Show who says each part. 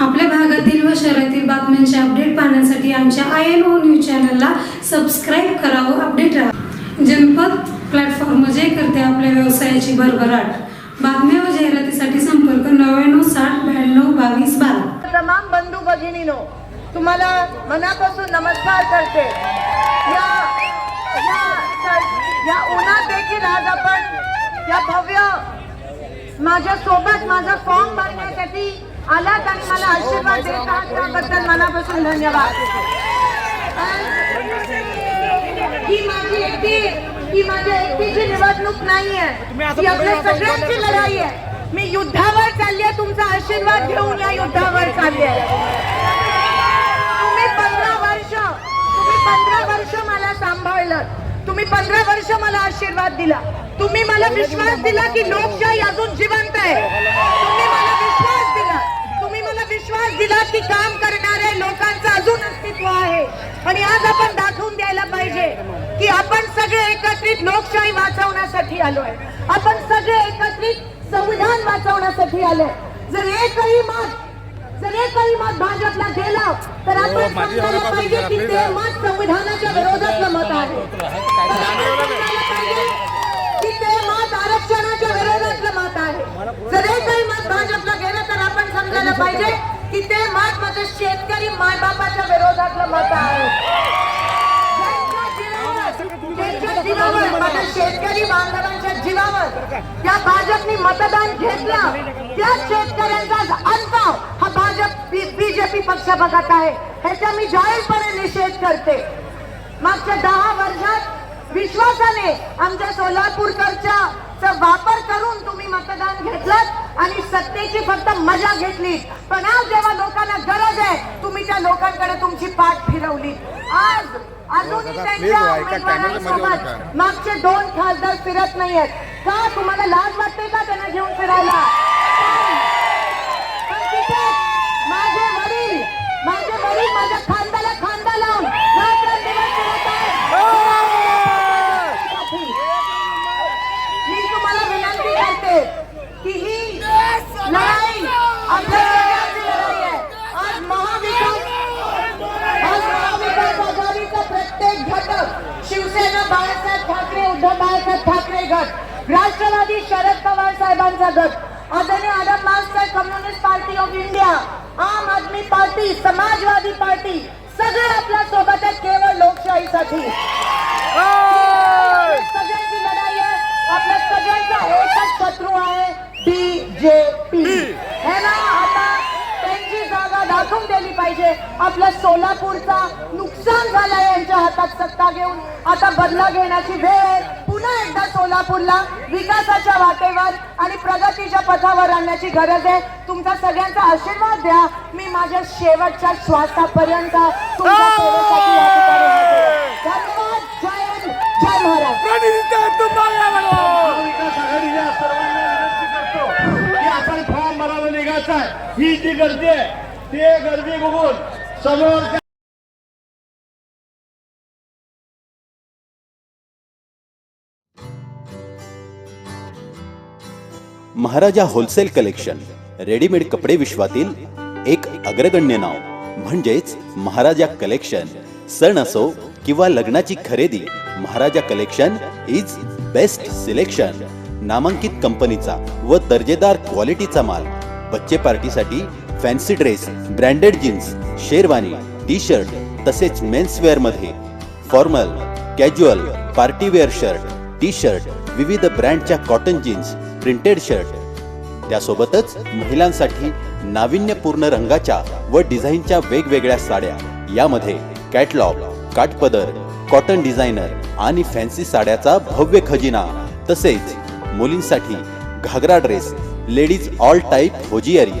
Speaker 1: आपल्या भागातील व शहरातील बातम्यांचे अपडेट पाहण्यासाठी आमच्या आय एन ओ न्यूज चॅनलला सबस्क्राईब करावं अपडेट राहा. जनपद प्लॅटफॉर्म जे करते आपल्या व्यवसायाची भरभराट. बातम्या व जाहिरातीसाठी संपर्क नव्याण्णव साठ ब्याण्णव बावीस बारा.
Speaker 2: तमाम बंधू भगिनीनो तुम्हाला मनापासून नमस्कार करते. या या या उन्हात देखील आज आपण या भव्य माझ्या सोबत माझा फॉर्म भरण्यासाठी आलात आणि मला आशीर्वाद देत आहात त्याबद्दल मनापासून धन्यवाद. ही माझी एकटी ही माझ्या एकटीची निवडणूक नाहीये ही आपल्या सगळ्यांची लढाई आहे. मी युद्धावर चालली आहे तुमचा आशीर्वाद घेऊन या युद्धावर चालली आहे. तुम्ही पंधरा वर्ष तुम्ही पंधरा वर्ष मला सांभाळलं. तुम्ही पंधरा वर्ष मला आशीर्वाद दिला. तुम्ही मला विश्वास दिला की लोकशाही अजून जिवंत आहे. तुम्ही मला विश्वास दिला. तुम्ही मला विश्वास दिला की काम करणाऱ्या लोकांचं अजून अस्तित्व आहे. आणि आज आपण दाखवून द्यायला पाहिजे की आपण सगळे एकत्रित लोकशाही वाचवण्यासाठी आलोय. आपण सगळे एकत्रित संविधान वाचवण्यासाठी आलोय. जर एकही मत जर एकही मत भाजपला गेलं तर आपण समजायला पाहिजे की ते मत संविधानाच्या विरोधातलं मत आहे. केलं पाहिजे की ते मत म्हणजे शेतकरी मायबापाच्या विरोधातलं मत आहे. शेतकरी बांधवांच्या जीवावर त्या भाजपनी मतदान घेतलं त्या शेतकऱ्यांचा अंताव हा भाजप बीजेपी पक्ष बघत आहे. ह्याचा मी जाहीरपणे निषेध करते. मागच्या दहा वर्षात विश्वासाने आमच्या सोलापूरकरच्या वापर करून तुम्ही मतदान घेतलं आणि सत्तेची फक्त मजा घेतली. पण आज जेव्हा लोकांना गरज आहे तुम्ही त्या लोकांकडे तुमची पाठ फिरवली. आज अजूनही त्यांच्या उमेदवारांसोबत मागचे दोन खासदार फिरत नाहीयेत. का तुम्हाला लाज वाटते का त्यांना घेऊन फिरायला पण तिथे माझे वडील माझे वडील माझ्या खांद्याला खांदा लावून रात्रंदिवस फिरत आहेत. मी तुम्हाला विनंती करते की ही लढाई आपल्या सगळ्यांची लढाई आहे आज महाविकास आज महाविकास आघाडीचा प्रत्येक घटक शिवसेना बाळासाहेब ठाकरे उद्धव बाळासाहेब ठाकरे गट. राष्ट्रवादी शरद पवार साहेबांचा गट. आदरणीय Adam master Communist Party of India Aam Aadmi Party Samajwadi party सगळे आपल्यासोबत आहेत केवळ लोकशाहीसाठी. सगळ्यांची लढाई आहे. आपल्या सगळ्यांचा एकच शत्रू आहे बीजेपी है ना दाखवून दिली पाहिजे. आपल्या सोलापूरचा नुकसान झालंय यांच्या हातात सत्ता घेऊन. आता बदला घेण्याची वेळ आहे. पुन्हा एकदा सोलापूरला विकासाच्या वाटेवर आणि प्रगतीच्या पथावर आणण्याची गरज आहे. तुमचा सगळ्यांचा आशीर्वाद द्या. मी माझ्या शेवटच्या श्वासापर्यंत. धन्यवाद. जय हिंद. जय महाराज
Speaker 3: ही जी गर्दी आहे ते गर्दी बघून समोर
Speaker 4: महाराजा होलसेल कलेक्शन रेडीमेड कपडे विश्वातील एक अग्रगण्य नाव. म्हणजेच महाराजा कलेक्शन. सण असो किंवा लग्नाची खरेदी Maharaja collection is best selection नामांकित कंपनीचा व दर्जेदार क्वालिटीचा माल बच्चे पार्टीसाठी fancy dress branded jeans sherwani T shirt तसेच मेन्सवेअरमध्ये formal casual partywear shirt T shirt विविध ब्रँडच्या कॉटन जीन्स प्रिंटेड शर्ट. त्यासोबतच महिलांसाठी नाविन्यपूर्ण रंगाच्या व डिझाईनच्या वेगवेगळ्या साड्या. यामध्ये कॅटलॉग काठपदर कॉटन डिझायनर आणि फॅन्सी साड्याचा भव्य खजिना तसेच मुलींसाठी ghagra dress ladies all type hosiery